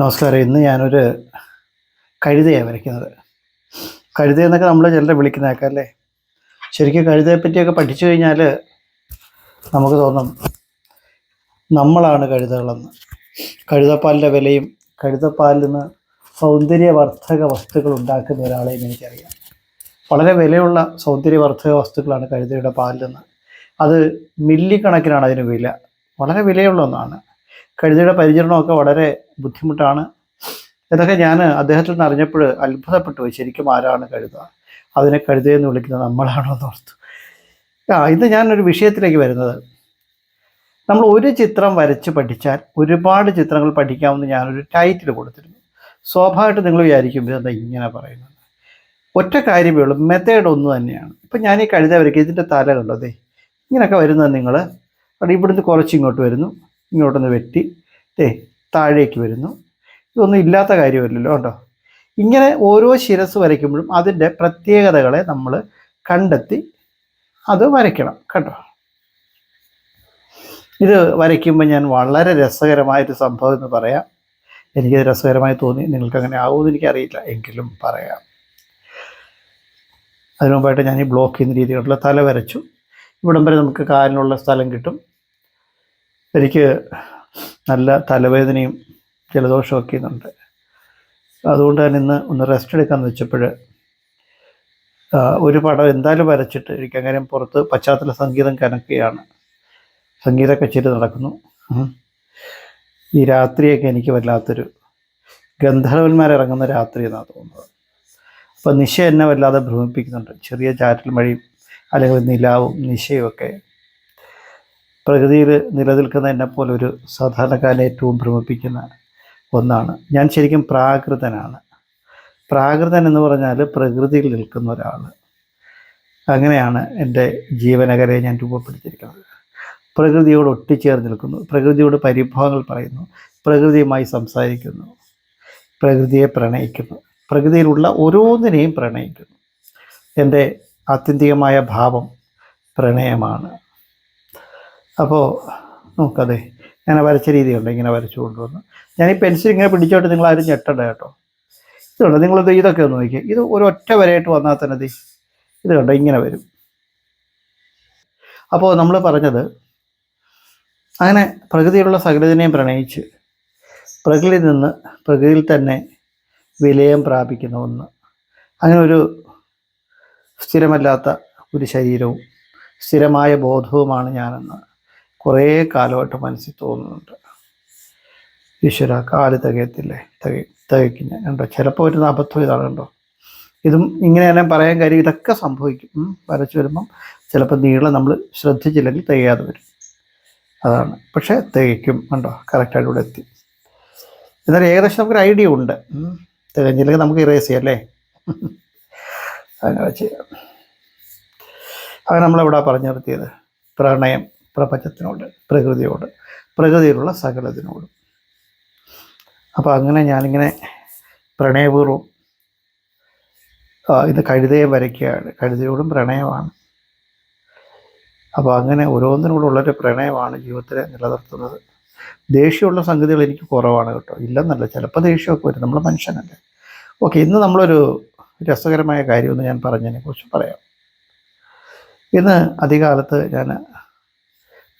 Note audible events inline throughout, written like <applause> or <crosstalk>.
നമസ്കാരം. ഇന്ന് ഞാനൊരു കഴുതയാണ് വരയ്ക്കുന്നത്. കഴുത എന്നൊക്കെ നമ്മൾ ചിലരെ വിളിക്കുന്നേക്കാം അല്ലേ ശരിക്കും കഴുതയെ പറ്റിയൊക്കെ പഠിച്ചു കഴിഞ്ഞാൽ നമുക്ക് തോന്നും നമ്മളാണ് കഴുതകളെന്ന്. കഴുതപ്പാലിന്റെ വിലയും കഴുതപ്പാലിൽ നിന്ന് സൗന്ദര്യവർദ്ധക വസ്തുക്കൾ ഉണ്ടാക്കുന്ന ഒരാളെയും എനിക്കറിയാം. വളരെ വിലയുള്ള സൗന്ദര്യവർദ്ധക വസ്തുക്കളാണ് കഴുതയുടെ പാലിൽ നിന്ന് അത് മില്ലിക്കണക്കിനാണ് അതിന് വില. വളരെ വിലയുള്ള ഒന്നാണ്. കഴുതയുടെ പരിചരണമൊക്കെ വളരെ ബുദ്ധിമുട്ടാണ്. എന്നൊക്കെ ഞാൻ അദ്ദേഹത്തിൽ നിന്ന് അറിഞ്ഞപ്പോൾ അത്ഭുതപ്പെട്ടു. പോയി ശരിക്കും ആരാണ് കഴുത? അതിനെ കഴുതയെന്ന് വിളിക്കുന്നത് നമ്മളാണോ എന്ന് ഓർത്തു. ആ ഇത് ഞാനൊരു വിഷയത്തിലേക്ക് വരുന്നത്. നമ്മൾ ഒരു ചിത്രം വരച്ച് പഠിച്ചാൽ ഒരുപാട് ചിത്രങ്ങൾ പഠിക്കാമെന്ന് ഞാനൊരു ടൈറ്റിൽ കൊടുത്തിരുന്നു. സ്വാഭാവികമായിട്ട് നിങ്ങൾ വിചാരിക്കും ഇതെന്താ ഇങ്ങനെ പറയുന്നത്? ഒറ്റ കാര്യമേ ഉള്ളൂ. മെത്തേഡ് ഒന്ന് തന്നെയാണ്. ഇപ്പം ഞാൻ ഈ കഴുത വരയ്ക്കുക ഇതിന്റെ തല കണ്ടതേ ഇങ്ങനെയൊക്കെ വരുന്നത് നിങ്ങൾ. അവിടെ ഇവിടുന്ന് കുറച്ച് ഇങ്ങോട്ട് വരുന്നു. ഇങ്ങോട്ടൊന്ന് വെട്ടി. ഏ താഴേക്ക് വരുന്നു. ഇതൊന്നും ഇല്ലാത്ത കാര്യമല്ലല്ലോ കേട്ടോ. ഇങ്ങനെ ഓരോ ശിരസ് വരയ്ക്കുമ്പോഴും അതിന്റെ പ്രത്യേകതകളെ നമ്മൾ കണ്ടെത്തി അത് വരയ്ക്കണം കേട്ടോ. ഇത് വരയ്ക്കുമ്പോൾ ഞാൻ വളരെ രസകരമായൊരു സംഭവം എന്ന് പറയാം. എനിക്കത് രസകരമായി തോന്നി. നിങ്ങൾക്ക് അങ്ങനെ ആവുമെന്ന് എനിക്കറിയില്ല. എങ്കിലും പറയാം. അതിനു മുമ്പായിട്ട് ഞാൻ ഈ ബ്ലോക്ക് ചെയ്യുന്ന രീതിയിലുള്ള തല വരച്ചു. ഇവിടം വരെ നമുക്ക് കാലിനുള്ള സ്ഥലം കിട്ടും. എനിക്ക് നല്ല തലവേദനയും ജലദോഷമൊക്കെ ഇന്നുണ്ട്. അതുകൊണ്ട് തന്നെ ഇന്ന് ഒന്ന് റെസ്റ്റ് എടുക്കാമെന്ന് വെച്ചപ്പോൾ ഒരു പടം എന്തായാലും വരച്ചിട്ട് എനിക്ക് അങ്ങനെ പുറത്ത് പശ്ചാത്തല സംഗീതം കനക്കുകയാണ്. സംഗീത കച്ചേരി നടക്കുന്നു. ഈ രാത്രിയൊക്കെ എനിക്ക് വല്ലാത്തൊരു ഗന്ധർവന്മാരിറങ്ങുന്ന രാത്രി എന്നാണ് തോന്നുന്നത്. അപ്പോൾ നിശ എന്നെ വല്ലാതെ ഭ്രമിപ്പിക്കുന്നുണ്ട്. ചെറിയ ചാറ്റൽ മഴയും അല്ലെങ്കിൽ നിലാവും നിശയും ഒക്കെ പ്രകൃതിയിൽ നിലനിൽക്കുന്ന എന്നെ പോലെ ഒരു സാധാരണക്കാരനെ ഏറ്റവും ഭ്രമിപ്പിക്കുന്ന ഒന്നാണ്. ഞാൻ ശരിക്കും പ്രാകൃതനാണ്. പ്രാകൃതൻ എന്ന് പറഞ്ഞാൽ പ്രകൃതിയിൽ നിൽക്കുന്ന ഒരാൾ. അങ്ങനെയാണ് എന്റെ ജീവനകരെ ഞാൻ രൂപപ്പെടുത്തിയിരിക്കുന്നത്. പ്രകൃതിയോട് ഒട്ടിച്ചേർന്ന് നിൽക്കുന്നു. പ്രകൃതിയോട് പരിഭവങ്ങൾ പറയുന്നു. പ്രകൃതിയുമായി സംസാരിക്കുന്നു. പ്രകൃതിയെ പ്രണയിക്കുന്നു. പ്രകൃതിയിലുള്ള ഓരോന്നിനെയും പ്രണയിക്കുന്നു. എന്റെ ആത്യന്തികമായ ഭാവം പ്രണയമാണ്. അപ്പോൾ നോക്കതെ. ഇങ്ങനെ വരച്ച രീതിയുണ്ട് ഇങ്ങനെ വരച്ചു കൊണ്ടുവന്ന്. ഞാൻ ഈ പെൻസിൽ ഇങ്ങനെ പിടിച്ചോട്ട് നിങ്ങൾ ആരും ഞെട്ടണ്ട കേട്ടോ. ഇതുണ്ട് നിങ്ങളിത് ഇതൊക്കെ ഒന്ന് നോക്കിയാൽ ഇത് ഒരു ഒറ്റ വരയായിട്ട് വന്നാൽ തന്നെ ഇത് കണ്ടോ ഇങ്ങനെ വരും. അപ്പോൾ നമ്മൾ പറഞ്ഞത് അങ്ങനെ പ്രകൃതിയിലുള്ള സകലതിനെയും പ്രണയിച്ച് പ്രകൃതിയിൽ നിന്ന് പ്രകൃതിയിൽ തന്നെ വിലയം പ്രാപിക്കുന്ന ഒന്ന്. അങ്ങനെ ഒരു സ്ഥിരമല്ലാത്ത ഒരു ശരീരവും സ്ഥിരമായ ബോധവുമാണ് ഞാനെന്ന്. കുറേ കാലമായിട്ട് മനസ്സിൽ തോന്നുന്നുണ്ട്. ഈശ്വര കാൽ തികയത്തില്ലേ? തിക തികയ്ക്കും കണ്ടോ? ചിലപ്പോൾ വരുന്ന അബദ്ധം ഇതാണ് കണ്ടോ? ഇതും ഇങ്ങനെ തന്നെ പറയാൻ കാര്യം ഇതൊക്കെ സംഭവിക്കും. വരച്ചു വരുമ്പം ചിലപ്പോൾ നീളം നമ്മൾ ശ്രദ്ധിച്ചില്ലെങ്കിൽ തികയാതെ വരും. അതാണ്. പക്ഷേ തികയ്ക്കും കണ്ടോ? കറക്റ്റായിട്ട് ഇവിടെ എത്തി. എന്നാലും ഏകദേശം നമുക്കൊരു ഐഡിയ ഉണ്ട്. തികഞ്ഞില്ലെങ്കിൽ നമുക്ക് ഇറേസ് ചെയ്യാം അല്ലേ? <laughs> അങ്ങനെ ചെയ്യാം. അത് നമ്മളെവിടെ പറഞ്ഞു നിർത്തിയത്? പ്രണയം. പ്രപഞ്ചത്തിനോട് പ്രകൃതിയോട് പ്രകൃതിയിലുള്ള സകലത്തിനോടും. അപ്പോൾ അങ്ങനെ ഞാനിങ്ങനെ പ്രണയപൂർവം ഇത് കഴുതയെ വരയ്ക്കുകയാണ്. കഴുതയോടും പ്രണയമാണ്. അപ്പോൾ അങ്ങനെ ഓരോന്നിനോടുള്ളൊരു പ്രണയമാണ് ജീവിതത്തിലെ നിലനിർത്തുന്നത്. ദേഷ്യമുള്ള സംഗതികൾ എനിക്ക് കുറവാണ് കേട്ടോ. ഇല്ലെന്നല്ല ചിലപ്പോൾ ദേഷ്യമൊക്കെ വരും. നമ്മൾ മനുഷ്യനല്ലേ. ഓക്കെ ഇന്ന് നമ്മളൊരു രസകരമായ കാര്യമൊന്ന് ഞാൻ പറഞ്ഞതിനെക്കുറിച്ച് പറയാം. ഇന്ന് അധികാലത്ത് ഞാൻ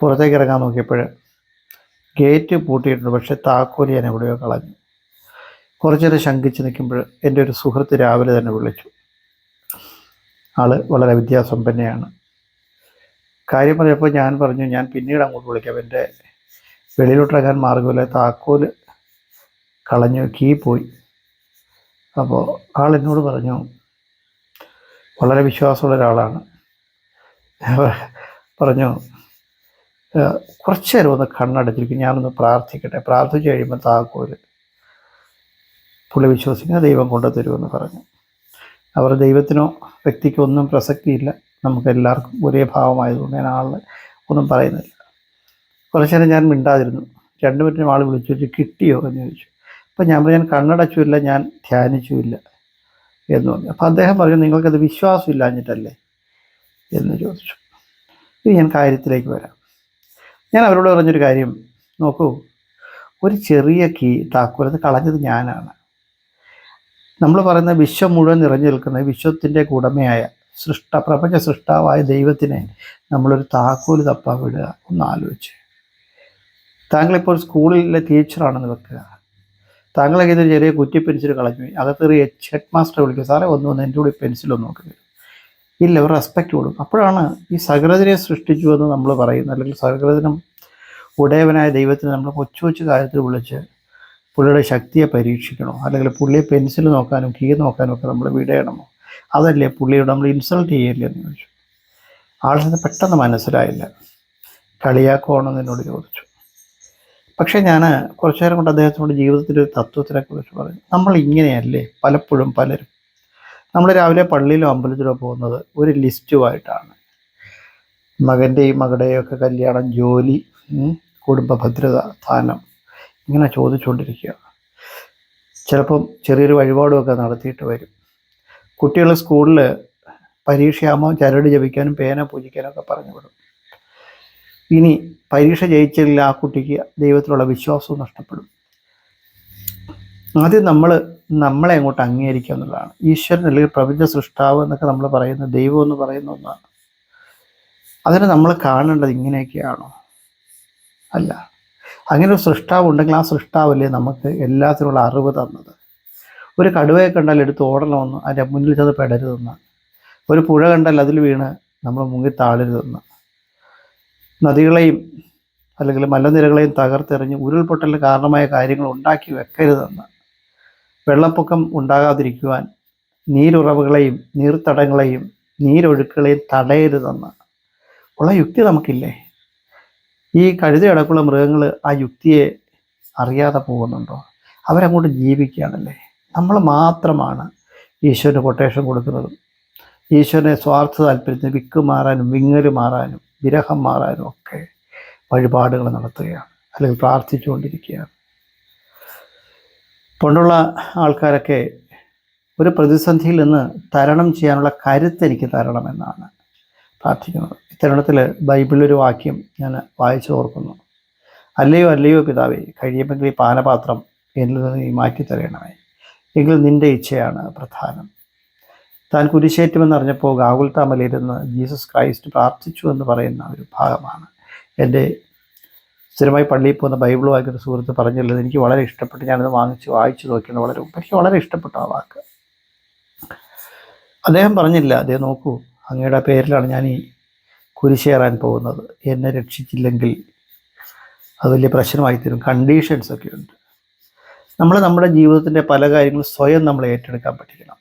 പുറത്തേക്ക് ഇറങ്ങാൻ നോക്കിയപ്പോൾ ഗേറ്റ് പൂട്ടിയിട്ടുണ്ട് പക്ഷേ താക്കോലി ഞാൻ എവിടെയോ കളഞ്ഞു. കുറച്ചേരം ശങ്കിച്ച് നിൽക്കുമ്പോൾ എന്റെ ഒരു സുഹൃത്ത് രാവിലെ തന്നെ വിളിച്ചു. ആൾ വളരെ വിദ്യാസമ്പന്നയാണ് കാര്യം പറഞ്ഞപ്പോൾ ഞാൻ പറഞ്ഞു ഞാൻ പിന്നീട് അങ്ങോട്ട് വിളിക്കാം. എന്റെ വെളിയിലോട്ടിറങ്ങാൻ മാർഗമില്ല താക്കോൽ കളഞ്ഞു കീ പോയി. അപ്പോൾ ആൾ എന്നോട് പറഞ്ഞു വളരെ വിശ്വാസമുള്ള ഒരാളാണ്. പറഞ്ഞു "ഏഹ്, കുറച്ച് നേരം ഒന്ന് കണ്ണടച്ചിരിക്കും. ഞാനൊന്ന് പ്രാർത്ഥിക്കട്ടെ. പ്രാർത്ഥിച്ചു കഴിയുമ്പോൾ താക്കോൽ പുള്ളി വിശ്വസിക്കുന്ന ദൈവം കൊണ്ടു തരുമെന്ന് പറഞ്ഞു. അവർ ദൈവത്തിനോ വ്യക്തിക്കോ ഒന്നും പ്രസക്തിയില്ല. നമുക്ക് എല്ലാവർക്കും ഒരേ ഭാവമായതുകൊണ്ട് ഞാൻ ആളിന് ഒന്നും പറയുന്നില്ല. കുറച്ച് നേരം ഞാൻ മിണ്ടാതിരുന്നു. രണ്ട് മിനിറ്റിനും ആൾ വിളിച്ചു കിട്ടിയോ? എന്ന് ചോദിച്ചു. അപ്പം ഞാൻ പറഞ്ഞു ഞാൻ കണ്ണടച്ചുമില്ല ഞാൻ ധ്യാനിച്ചുമില്ല. എന്ന് പറഞ്ഞു. അപ്പോൾ അദ്ദേഹം പറഞ്ഞു നിങ്ങൾക്കത് വിശ്വാസം ഇല്ലാഞ്ഞിട്ടല്ലേ എന്ന് ചോദിച്ചു. ഇനി ഞാൻ കാര്യത്തിലേക്ക് വരാം. ഞാൻ അവരോട് പറഞ്ഞൊരു കാര്യം. നോക്കൂ ഒരു ചെറിയ കീ താക്കോലത്ത് കളഞ്ഞത് ഞാനാണ്. നമ്മൾ പറയുന്ന വിശ്വം മുഴുവൻ നിറഞ്ഞു നിൽക്കുന്ന വിശ്വത്തിന്റെ ഉടമയായ സൃഷ്ട പ്രപഞ്ച സൃഷ്ടാവായ ദൈവത്തിനെ നമ്മളൊരു താക്കോൽ തപ്പാൻ വിടുക ഒന്ന് ആലോചിച്ച്. താങ്കളിപ്പോൾ സ്കൂളിലെ ടീച്ചറാണെന്ന് വെക്കുക. താങ്കളൊക്കെ ഇതൊരു ചെറിയ കുറ്റി പെൻസിൽ കളഞ്ഞു പോയി. ഹെഡ് മാസ്റ്റർ വിളിക്കും സാറേ ഒന്ന് വന്ന് എന്റെ കൂടി പെൻസിലൊന്ന് നോക്കുക ഇല്ല ഒരു റെസ്പെക്റ്റ് കൊടുക്കും. അപ്പോഴാണ് ഈ സകലതിനെ സൃഷ്ടിച്ചു എന്ന് നമ്മൾ പറയുന്നത്. അല്ലെങ്കിൽ സകലതിനും ഉടയവനായ ദൈവത്തിന് നമ്മൾ കൊച്ചു കൊച്ചു കാര്യത്തിൽ വിളിച്ച് പുള്ളിയുടെ ശക്തിയെ പരീക്ഷിക്കണോ? അല്ലെങ്കിൽ പുള്ളിയെ പെൻസിൽ നോക്കാനും കീ നോക്കാനും ഒക്കെ നമ്മൾ വിടയണമോ? അതല്ലേ പുള്ളിയോട് നമ്മൾ ഇൻസൾട്ട് ചെയ്യല്ലേ എന്ന് ചോദിച്ചു. ആളിന് പെട്ടെന്ന് മനസ്സിലായില്ല. കളിയാക്കുവാണോ എന്നോട് ചോദിച്ചു. പക്ഷേ ഞാൻ കുറച്ചു നേരം കൊണ്ട് അദ്ദേഹത്തിനോട് ജീവിതത്തിന്റെ ഒരു തത്വത്തിനെ കുറിച്ച് പറഞ്ഞു. നമ്മൾ ഇങ്ങനെയല്ലേ പലപ്പോഴും പലരും നമ്മൾ രാവിലെ പള്ളിയിലോ അമ്പലത്തിലോ പോകുന്നത് ഒരു ലിസ്റ്റുമായിട്ടാണ്. മകന്റെയും മകളുടെയും ഒക്കെ കല്യാണം ജോലി കുടുംബ ഭദ്രത സ്ഥാനം ഇങ്ങനെ ചോദിച്ചുകൊണ്ടിരിക്കുക ചിലപ്പം ചെറിയൊരു വഴിപാടുമൊക്കെ നടത്തിയിട്ട് വരും. കുട്ടികൾ സ്കൂളിൽ പരീക്ഷയാകുമ്പോൾ ചരട് ജപിക്കാനും പേന പൂജിക്കാനും ഒക്കെ പറഞ്ഞു വിടും. ഇനി പരീക്ഷ ജയിച്ചില്ല ആ കുട്ടിക്ക് ദൈവത്തിലുള്ള വിശ്വാസവും നഷ്ടപ്പെടും. ആദ്യം നമ്മൾ നമ്മളെ അങ്ങോട്ട് അംഗീകരിക്കുക എന്നുള്ളതാണ്. ഈശ്വരൻ അല്ലെങ്കിൽ പ്രപഞ്ച സൃഷ്ടാവ് എന്നൊക്കെ നമ്മൾ പറയുന്ന ദൈവം എന്ന് പറയുന്ന ഒന്നാണ്. അതിനെ നമ്മൾ കാണേണ്ടത് ഇങ്ങനെയൊക്കെയാണോ? അല്ല. അങ്ങനെ ഒരു സൃഷ്ടാവ് ഉണ്ടെങ്കിൽ ആ സൃഷ്ടാവല്ലേ നമുക്ക് എല്ലാത്തിനുള്ള അറിവ് തന്നത്. ഒരു കടുവയെ കണ്ടാൽ എടുത്ത് ഓടണമെന്ന് അതിന്റെ മുന്നിൽ ചെന്ന് പെടരുതെന്ന്. ഒരു പുഴ കണ്ടാൽ അതിൽ വീണ് നമ്മൾ മുങ്ങി താഴരുതെന്ന്. നദികളെയും അല്ലെങ്കിൽ മലനിരകളെയും തകർത്തെറിഞ്ഞ് ഉരുൾപൊട്ടലിന് കാരണമായ കാര്യങ്ങൾ ഉണ്ടാക്കി വെക്കരുതെന്ന്. വെള്ളപ്പൊക്കം ഉണ്ടാകാതിരിക്കുവാൻ നീരുറവുകളെയും നീർത്തടങ്ങളെയും നീരൊഴുക്കുകളെയും തടയരുതെന്ന്. ഉള്ള യുക്തി നമുക്കില്ലേ? ഈ കഴുതയടക്കുള്ള മൃഗങ്ങൾ ആ യുക്തിയെ അറിയാതെ പോകുന്നുണ്ടോ? അവരങ്ങോട്ട് ജീവിക്കുകയാണല്ലേ? നമ്മൾ മാത്രമാണ് ഈശ്വരന് കൊട്ടേഷൻ കൊടുക്കുന്നതും. ഈശ്വരനെ സ്വാർത്ഥ താല്പര്യത്തിന് വിക്ക് മാറാനും വിങ്ങൽ മാറാനും വിരഹം മാറാനും ഒക്കെ വഴിപാടുകൾ നടത്തുകയാണ്. അല്ലെങ്കിൽ പ്രാർത്ഥിച്ചുകൊണ്ടിരിക്കുകയാണ്. പണ്ടുള്ള ആൾക്കാരൊക്കെ ഒരു പ്രതിസന്ധിയിൽ നിന്ന് തരണം ചെയ്യാനുള്ള കരുത്ത് എനിക്ക് തരണമെന്നാണ് പ്രാർത്ഥിക്കുന്നത്. ഇത്തരുണത്തിൽ ബൈബിളിലൊരു വാക്യം ഞാൻ വായിച്ചു ഓർക്കുന്നു. അല്ലയോ അല്ലയോ പിതാവേ കഴിയുമെങ്കിൽ ഈ പാനപാത്രം എന്നിൽ നിന്ന് നീ മാറ്റി തരണമേ എങ്കിൽ നിന്റെ ഇച്ഛയാണ് പ്രധാനം. താൻ കുരിശേറ്റുമെന്നറിഞ്ഞപ്പോൾ ഗാകുൽത്താമലയിരുന്ന് ജീസസ് ക്രൈസ്റ്റ് പ്രാർത്ഥിച്ചു എന്ന് പറയുന്ന ഒരു ഭാഗമാണ് എന്റെ സ്ഥിരമായി പള്ളിയിൽ പോകുന്ന ബൈബിൾ വായിക്കുന്ന സുഹൃത്ത് പറഞ്ഞുള്ളത് എനിക്ക് വളരെ ഇഷ്ടപ്പെട്ട് ഞാനത് വാങ്ങിച്ച് വായിച്ചു നോക്കിയാണ് വളരെ എനിക്ക് വളരെ ഇഷ്ടപ്പെട്ടു ആ വാക്ക്. അദ്ദേഹം പറഞ്ഞില്ല അദ്ദേഹം നോക്കൂ അങ്ങയുടെ പേരിലാണ് ഞാൻ ഈ കുരിശേറാൻ പോകുന്നത്. എന്നെ രക്ഷിച്ചില്ലെങ്കിൽ അത് വലിയ പ്രശ്നമായി തരും കണ്ടീഷൻസ് ഒക്കെ ഉണ്ട് നമ്മൾ നമ്മുടെ ജീവിതത്തിന്റെ പല കാര്യങ്ങളും സ്വയം നമ്മൾ ഏറ്റെടുക്കാൻ പഠിക്കണം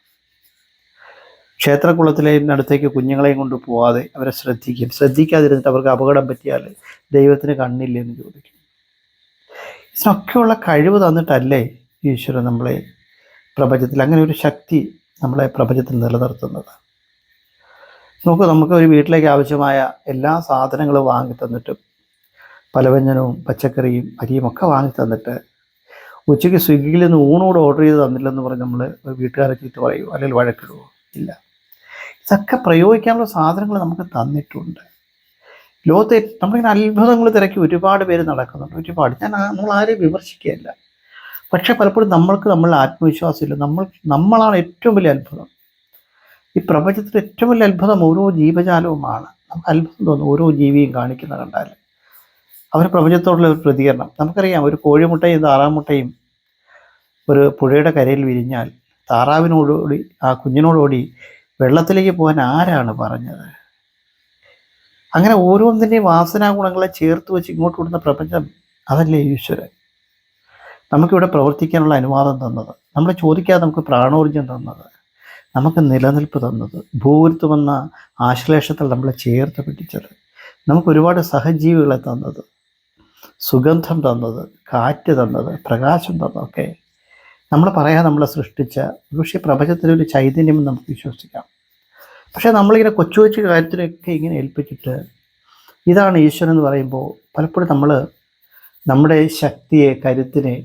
ക്ഷേത്രക്കുളത്തിലേയും അടുത്തേക്ക് കുഞ്ഞുങ്ങളെയും കൊണ്ട് പോവാതെ അവരെ ശ്രദ്ധിക്കും. ശ്രദ്ധിക്കാതിരുന്നിട്ട് അവർക്ക് അപകടം പറ്റിയാൽ ദൈവത്തിന് കണ്ണില്ലെന്ന് ചോദിക്കും. ഇതിനൊക്കെയുള്ള കഴിവ് തന്നിട്ടല്ലേ ഈശ്വരൻ നമ്മളെ പ്രപഞ്ചത്തിൽ അങ്ങനെ ഒരു ശക്തി നമ്മളെ പ്രപഞ്ചത്തിൽ നിലനിർത്തുന്നത്. നോക്കൂ നമുക്ക് ഒരു വീട്ടിലേക്ക് ആവശ്യമായ എല്ലാ സാധനങ്ങളും വാങ്ങി തന്നിട്ടും പലവ്യഞ്ജനവും പച്ചക്കറിയും അരിയും ഒക്കെ വാങ്ങി തന്നിട്ട് ഉച്ചയ്ക്ക് സ്വിഗ്ഗിയിൽ നിന്ന് ഊണോട് ഓർഡർ ചെയ്ത് തന്നില്ലെന്ന് പറഞ്ഞ് നമ്മൾ വീട്ടുകാരെ ചീത്ത പറയുമോ അല്ലെങ്കിൽ വഴക്കിടുമോ ഇല്ല. ഇതൊക്കെ പ്രയോഗിക്കാനുള്ള സാധനങ്ങൾ നമുക്ക് തന്നിട്ടുണ്ട്. ലോകത്തെ നമ്മളിങ്ങനെ അത്ഭുതങ്ങൾ തിരക്കി ഒരുപാട് പേര് നടക്കുന്നുണ്ട്. ഒരുപാട്. ഞാൻ നമ്മൾ ആരെയും വിമർശിക്കുകയല്ല. പക്ഷേ പലപ്പോഴും നമ്മൾക്ക് നമ്മളുടെ ആത്മവിശ്വാസമില്ല. നമ്മൾ നമ്മളാണ് ഏറ്റവും വലിയ അത്ഭുതം. ഈ പ്രപഞ്ചത്തിൽ ഏറ്റവും വലിയ അത്ഭുതം ഓരോ ജീവജാലവുമാണ്. നമുക്ക് അത്ഭുതം തോന്നും ഓരോ ജീവിയും കാണിക്കുന്ന കണ്ടാൽ അവർ പ്രപഞ്ചത്തോടുള്ള ഒരു പ്രതികരണം. നമുക്കറിയാം ഒരു കോഴിമുട്ടയും താറാമുട്ടയും ഒരു പുഴയുടെ കരയിൽ വിരിഞ്ഞാൽ താറാവിനോടുകൂടി ആ കുഞ്ഞിനോടുകൂടി വെള്ളത്തിലേക്ക് പോകാൻ ആരാണ് പറഞ്ഞത്? അങ്ങനെ ഓരോന്നിന്റെയും വാസനാ ഗുണങ്ങളെ ചേർത്ത് വെച്ച് ഇങ്ങോട്ട് വിടുന്ന പ്രപഞ്ചം അതല്ലേ ഈശ്വരൻ? നമുക്കിവിടെ പ്രവർത്തിക്കാനുള്ള അനുവാദം തന്നത് നമ്മൾ ചോദിക്കാതെ നമുക്ക് പ്രാണോർജം തന്നത് നമുക്ക് നിലനിൽപ്പ് തന്നത് ഭൂരിത്വമെന്ന ആശ്ലേഷത്തിൽ നമ്മളെ ചേർത്ത് പിടിച്ചത് നമുക്ക് ഒരുപാട് സഹജീവികളെ തന്നത് സുഗന്ധം തന്നത് കാറ്റ് തന്നത് പ്രകാശം തന്നതൊക്കെ നമ്മൾ പറയാതെ നമ്മളെ സൃഷ്ടിച്ച പക്ഷേ പ്രപഞ്ചത്തിലൊരു ചൈതന്യം നമുക്ക് വിശ്വസിക്കാം. പക്ഷേ നമ്മളിങ്ങനെ കൊച്ചു കൊച്ചു കാര്യത്തിലൊക്കെ ഇങ്ങനെ ഏൽപ്പിച്ചിട്ട് ഇതാണ് ഈശ്വരൻ എന്ന് പറയുമ്പോൾ പലപ്പോഴും നമ്മൾ നമ്മുടെ ശക്തിയെ കരുത്തിനെ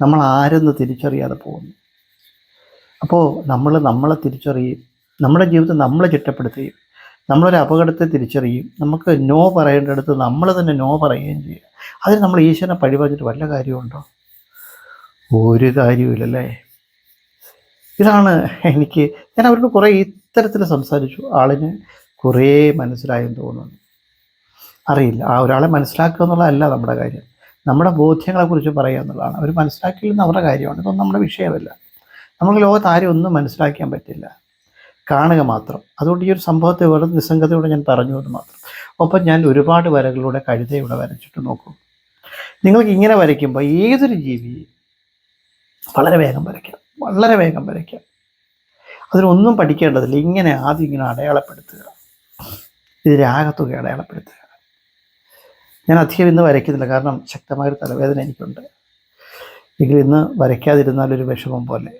നമ്മൾ ആരെന്ന് തിരിച്ചറിയാതെ പോകുന്നു. അപ്പോൾ നമ്മൾ നമ്മളെ തിരിച്ചറിയും നമ്മുടെ ജീവിതം നമ്മളെ ചിട്ടപ്പെടുത്തുകയും നമ്മളൊരു അപകടത്തെ തിരിച്ചറിയും നമുക്ക് നോ പറയേണ്ടടുത്ത് നമ്മൾ തന്നെ നോ പറയുകയും ചെയ്യും അതിന് നമ്മൾ ഈശ്വരനെ പഴിപറഞ്ഞിട്ട് വല്ല കാര്യമുണ്ടോ? ഒരു കാര്യമില്ലല്ലേ ഇതാണ് എനിക്ക് ഞാൻ അവരോട് കുറേ ഇത്തരത്തിൽ സംസാരിച്ചു. ആളിന് കുറേ മനസ്സിലായെന്ന് തോന്നുന്നു. അറിയില്ല. ആ ഒരാളെ മനസ്സിലാക്കുക എന്നുള്ളതല്ല നമ്മുടെ കാര്യം. നമ്മുടെ ബോധ്യങ്ങളെക്കുറിച്ച് പറയുക എന്നുള്ളതാണ്. അവർ മനസ്സിലാക്കിയില്ലെന്ന് അവരുടെ കാര്യമാണ്. ഇതൊന്നും നമ്മുടെ വിഷയമല്ല. നമുക്ക് ലോകത്ത് ആരും ഒന്നും മനസ്സിലാക്കാൻ പറ്റില്ല. കാണുക മാത്രം. അതുകൊണ്ട് ഈ ഒരു സംഭവത്തെ വെറും നിസ്സംഗതയോടെ ഞാൻ പറഞ്ഞു എന്ന് മാത്രം. ഒപ്പം ഞാൻ ഒരുപാട് വരകളിലൂടെ കഴുതയുടെ വരച്ചിട്ട് നോക്കും. നിങ്ങൾക്ക് ഇങ്ങനെ വരയ്ക്കുമ്പോൾ ഏതൊരു ജീവി വളരെ വേഗം വരയ്ക്കാം. വളരെ വേഗം വരയ്ക്കാം. അതിനൊന്നും പഠിക്കേണ്ടതില്ല. ഇങ്ങനെ ആദ്യം ഇങ്ങനെ അടയാളപ്പെടുത്തുക. ഇത് രാഗത്തുക അടയാളപ്പെടുത്തുക. ഞാൻ അധികം ഇന്ന് വരയ്ക്കുന്നില്ല. കാരണം ശക്തമായൊരു തലവേദന എനിക്കുണ്ട്. എങ്കിൽ ഇന്ന് വരയ്ക്കാതിരുന്നാലൊരു വിഷമം പോലെ.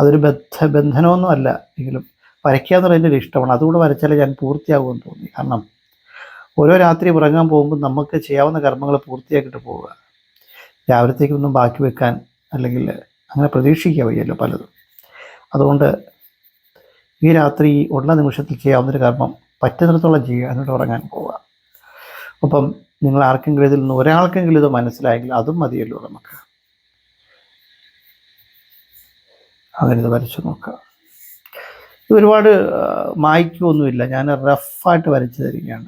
അതൊരു ബന്ധ ബന്ധനമൊന്നും അല്ല. എങ്കിലും വരയ്ക്കുക പറയുന്നത് എന്റെ ഒരു ഇഷ്ടമാണ്. അതുകൂടെ വരച്ചാലേ ഞാൻ പൂർത്തിയാകുമെന്ന് തോന്നി. കാരണം ഓരോ രാത്രി ഉറങ്ങാൻ പോകുമ്പോൾ നമുക്ക് ചെയ്യാവുന്ന കർമ്മങ്ങൾ പൂർത്തിയാക്കിയിട്ട് പോവുക. രാവിലത്തേക്കൊന്നും ബാക്കി വെക്കാൻ അല്ലെങ്കിൽ അങ്ങനെ പ്രതീക്ഷിക്കുക വയ്യല്ലോ പലതും. അതുകൊണ്ട് ഈ രാത്രി ഉള്ള നിമിഷത്തിൽ ചെയ്യാവുന്നൊരു കർമ്മം പറ്റുന്നിടത്തോളം ചെയ്യുക എന്നിട്ട് ഉറങ്ങാൻ പോവുക. അപ്പം നിങ്ങൾ ആർക്കെങ്കിലും ഇതിൽ നിന്ന് ഒരാൾക്കെങ്കിലും ഇത് മനസ്സിലായെങ്കിൽ അതും മതിയല്ലോ നമുക്ക്. അങ്ങനെ ഇത് വരച്ചു നോക്കുക ഇത് ഒരുപാട് മായ്ക്കുമൊന്നുമില്ല ഞാൻ റഫായിട്ട് വരച്ചു തരികയാണ്.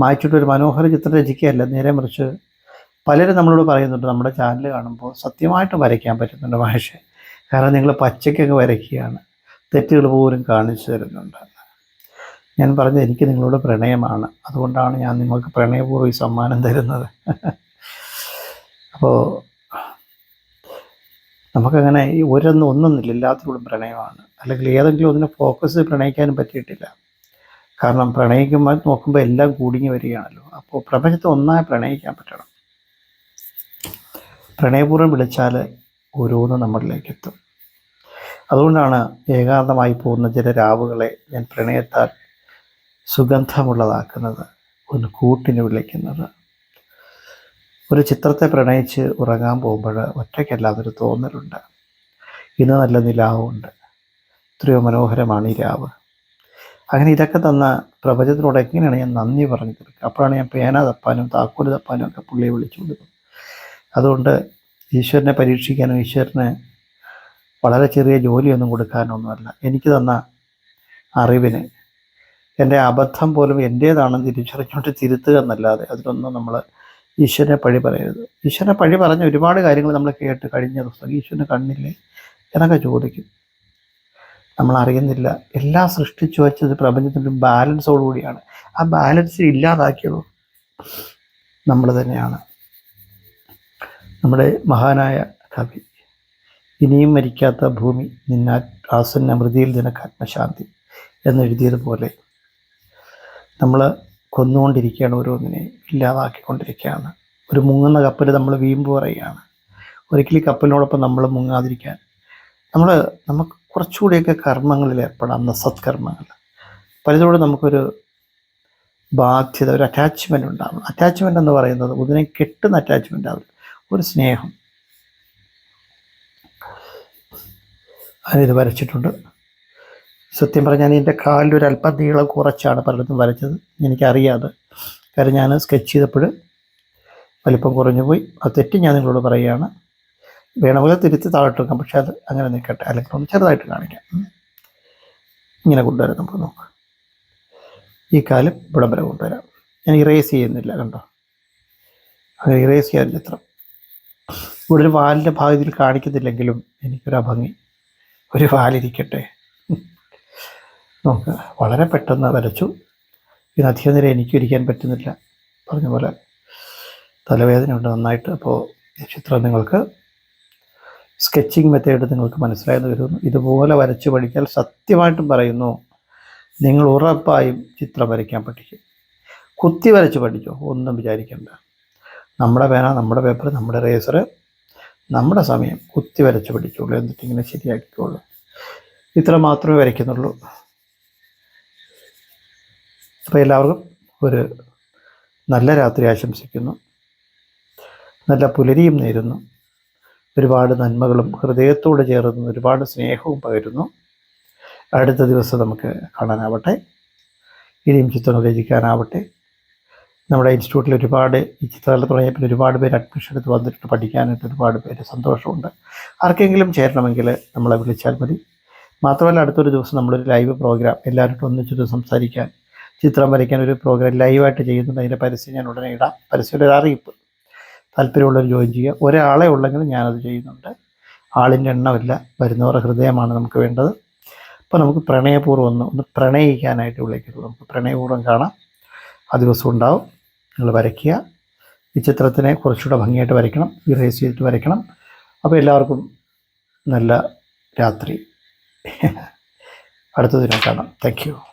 മായ്ച്ചിട്ട് ഒരു മനോഹര ചിത്രം രചിക്കുകയല്ല. നേരെ മറിച്ച് പലരും നമ്മളോട് പറയുന്നുണ്ട് നമ്മുടെ ചാനൽ കാണുമ്പോൾ സത്യമായിട്ട് വരയ്ക്കാൻ പറ്റുന്നുണ്ട് മഹേഷ്. കാരണം നിങ്ങൾ പച്ചയ്ക്കൊക്കെ വരയ്ക്കുകയാണ്. തെറ്റുകൾ പോലും കാണിച്ചു തരുന്നുണ്ട്. ഞാൻ പറഞ്ഞ എനിക്ക് നിങ്ങളോട് പ്രണയമാണ്. അതുകൊണ്ടാണ് ഞാൻ നിങ്ങൾക്ക് പ്രണയപൂർവം ഈ സമ്മാനം തരുന്നത്. <laughs> അപ്പോൾ നമുക്കങ്ങനെ ഈ ഒരൊന്നും ഒന്നൊന്നില്ല എല്ലാത്തിലൂടെ പ്രണയമാണ്. അല്ലെങ്കിൽ ഏതെങ്കിലും ഒന്നിനെ ഫോക്കസ് പ്രണയിക്കാനും പറ്റിയിട്ടില്ല. കാരണം പ്രണയിക്കുമ്പോൾ നോക്കുമ്പോൾ എല്ലാം കൂടിങ്ങി വരികയാണല്ലോ. അപ്പോൾ പ്രപഞ്ചത്തെ ഒന്നായി പ്രണയിക്കാൻ പറ്റണം. പ്രണയപൂർവം വിളിച്ചാൽ ഓരോന്ന് നമ്മളിലേക്ക് എത്തും അതുകൊണ്ടാണ് ഏകാന്തമായി പോകുന്ന ചില രാവുകളെ ഞാൻ പ്രണയത്താൽ സുഗന്ധമുള്ളതാക്കുന്നത് ഒന്ന് കൂട്ടിന് വിളിക്കുന്നത്. ഒരു ചിത്രത്തെ പ്രണയിച്ച് ഉറങ്ങാൻ പോകുമ്പോൾ ഒറ്റയ്ക്കല്ലാതൊരു തോന്നലുണ്ട്. ഇന്ന് നല്ല നിലാവുണ്ട്. എത്രയോ മനോഹരമാണ് ഈ രാവ്. അങ്ങനെ ഇതൊക്കെ തന്ന പ്രപഞ്ചത്തിനോട് എങ്ങനെയാണ് ഞാൻ നന്ദി പറഞ്ഞു തീർക്കുക അപ്പോഴാണ് ഞാൻ പേന തപ്പാനും താക്കോൽ തപ്പാനും ഒക്കെ പുള്ളിയെ വിളിച്ചു കൊടുക്കുന്നത് അതുകൊണ്ട് ഈശ്വരനെ പരീക്ഷിക്കാനോ ഈശ്വരനെ വളരെ ചെറിയ ജോലിയൊന്നും കൊടുക്കാനോ ഒന്നുമല്ല എനിക്ക് തന്ന അറിവിന് എന്റെ അബദ്ധം പോലും എന്റേതാണെന്ന് തിരിച്ചറിഞ്ഞുകൊണ്ട് തിരുത്തുക എന്നല്ലാതെ അതിലൊന്നും നമ്മൾ ഈശ്വരനെ പഴി പറയരുത്. ഈശ്വരനെ പഴി പറഞ്ഞ ഒരുപാട് കാര്യങ്ങൾ നമ്മൾ കേട്ട് കഴിഞ്ഞ ദിവസം ഈശ്വരനെ കണ്ണില്ലേ എന്നൊക്കെ ചോദിക്കും. നമ്മൾ അറിയുന്നില്ല. എല്ലാം സൃഷ്ടിച്ചു വെച്ചത് പ്രപഞ്ചത്തിന്റെ ബാലൻസോടുകൂടിയാണ് ആ ബാലൻസ് ഇല്ലാതാക്കിയത് നമ്മൾ തന്നെയാണ്. നമ്മുടെ മഹാനായ കവി ഇനിയും മരിക്കാത്ത ഭൂമി നിന്നാൽ ആസന്ന മൃതിയിൽ നിനക്ക് ആത്മശാന്തി എന്നെഴുതിയതുപോലെ നമ്മൾ കൊന്നുകൊണ്ടിരിക്കുകയാണ് ഓരോന്നിനെ ഇല്ലാതാക്കിക്കൊണ്ടിരിക്കുകയാണ്. ഒരു മുങ്ങുന്ന കപ്പൽ നമ്മൾ വീമ്പ് പറയുകയാണ്. ഒരിക്കലും കപ്പലിനോടൊപ്പം നമ്മൾ മുങ്ങാതിരിക്കാൻ നമ്മൾ നമുക്ക് കുറച്ചുകൂടിയൊക്കെ കർമ്മങ്ങളിൽ ഏർപ്പെടാം സത്കർമ്മങ്ങൾ പലതോടും നമുക്കൊരു ബാധ്യത ഒരു അറ്റാച്ച്മെന്റ് ഉണ്ടാകും അറ്റാച്ച്മെന്റ് എന്ന് പറയുന്നത് ഒന്നിനെ കെട്ടുന്ന അറ്റാച്ച്മെന്റ് ആവില്ല. ഒരു സ്നേഹം. അതിത് വരച്ചിട്ടുണ്ട്. സത്യം പറഞ്ഞാൽ എന്റെ ഒരു അല്പം നീളം കുറച്ചാണ് പലയിടത്തും വരച്ചത്. എനിക്കറിയാതെ. കാരണം ഞാൻ സ്കെച്ച് ചെയ്തപ്പോൾ വലിപ്പം കുറഞ്ഞു പോയി. ആ തെറ്റ് ഞാൻ നിങ്ങളോട് പറയുകയാണ്. വേണമെങ്കിൽ തിരുത്തി താഴോട്ട് വെക്കാം. പക്ഷെ അത് അങ്ങനെ നിൽക്കട്ടെ. അല്ലെങ്കിൽ ഒന്ന് ചെറുതായിട്ട് കാണിക്കാം. ഇങ്ങനെ കൊണ്ടുവരാം. നമുക്ക് നോക്കാം. ഈ കാലം വരെ കൊണ്ടുവരാം. ഞാൻ ഇറേസ് ചെയ്യുന്നില്ല. കണ്ടോ? അങ്ങനെ ഇറേസ് ചെയ്യാൻ ചിത്രം. ഇവിടെ ഒരു വാലിന്റെ ഭാഗത്തിൽ കാണിക്കുന്നില്ലെങ്കിലും എനിക്കൊരു അഭംഗി. ഒരു വാലിരിക്കട്ടെ നമുക്ക് വളരെ പെട്ടെന്ന് വരച്ചു. ഇത് അധികം നേരം എനിക്ക് ഇരിക്കാൻ പറ്റുന്നില്ല. പറഞ്ഞ പോലെ തലവേദന ഉണ്ട് നന്നായിട്ട്. അപ്പോൾ ഈ ചിത്രം നിങ്ങൾക്ക് സ്കെച്ചിങ് മെത്തേഡ് നിങ്ങൾക്ക് മനസ്സിലായെന്ന് വരുന്നു ഇതുപോലെ വരച്ച് പഠിച്ചാൽ സത്യമായിട്ടും പറയുന്നു. നിങ്ങൾ ഉറപ്പായും ചിത്രം വരയ്ക്കാൻ പഠിക്കും. കുത്തി വരച്ച് പഠിച്ചോ ഒന്നും വിചാരിക്കണ്ട. നമ്മുടെ പേന നമ്മുടെ പേപ്പർ നമ്മുടെ റേസർ നമ്മുടെ സമയം കുത്തി വരച്ച് പിടിച്ചുള്ളൂ എന്നിട്ട് ഇങ്ങനെ ശരിയാക്കിക്കോളൂ. ഇത്ര മാത്രമേ വരയ്ക്കുന്നുള്ളൂ. അപ്പോൾ എല്ലാവർക്കും ഒരു നല്ല രാത്രി ആശംസിക്കുന്നു. നല്ല പുലരിയും നേരുന്നു. ഒരുപാട് നന്മകളും ഹൃദയത്തോട് ചേർന്ന് ഒരുപാട് സ്നേഹവും പകരുന്നു. അടുത്ത ദിവസം നമുക്ക് കാണാനാവട്ടെ. ഇനിയും ചിത്രം രചിക്കാനാവട്ടെ. നമ്മുടെ ഇൻസ്റ്റിറ്റ്യൂട്ടിൽ ഒരുപാട് ഈ ചിത്രകല തുടങ്ങിയ പിന്നെ ഒരുപാട് പേര് അഡ്മിഷൻ എടുത്ത് വന്നിട്ട് പഠിക്കാനായിട്ട് ഒരുപാട് പേര് സന്തോഷമുണ്ട്. ആർക്കെങ്കിലും ചേരണമെങ്കിൽ നമ്മളെ വിളിച്ചാൽ മതി. മാത്രമല്ല അടുത്തൊരു ദിവസം നമ്മളൊരു ലൈവ് പ്രോഗ്രാം എല്ലാവരോടും ഒന്നിച്ചൊരു സംസാരിക്കാൻ ചിത്രം വരയ്ക്കാൻ ഒരു പ്രോഗ്രാം ലൈവായിട്ട് ചെയ്യുന്നുണ്ട്. അതിന്റെ പരസ്യം ഞാൻ ഉടനെ ഇടാം. പരസ്യം ഒരു അറിയിപ്പ്. താല്പര്യമുള്ളവർ ജോയിൻ ചെയ്യുക. ഒരാളെ ഉള്ളെങ്കിൽ ഞാനത് ചെയ്യുന്നുണ്ട്. ആളിന്റെ എണ്ണമില്ല വരുന്നവരുടെ ഹൃദയമാണ് നമുക്ക് വേണ്ടത്. അപ്പോൾ നമുക്ക് പ്രണയപൂർവം ഒന്ന് ഒന്ന് പ്രണയിക്കാനായിട്ട് വിളിക്കുന്നത് നമുക്ക് പ്രണയപൂർവം കാണാം. ആ ദിവസം ഉണ്ടാവും. നിങ്ങൾ വരയ്ക്കുക. ഈ ചിത്രത്തിനെ കുറച്ചുകൂടെ ഭംഗിയായിട്ട് വരയ്ക്കണം. ഇറേസ് ചെയ്തിട്ട് വരയ്ക്കണം. അപ്പോൾ എല്ലാവർക്കും നല്ല രാത്രി. അടുത്ത ദിനം കാണാം. താങ്ക്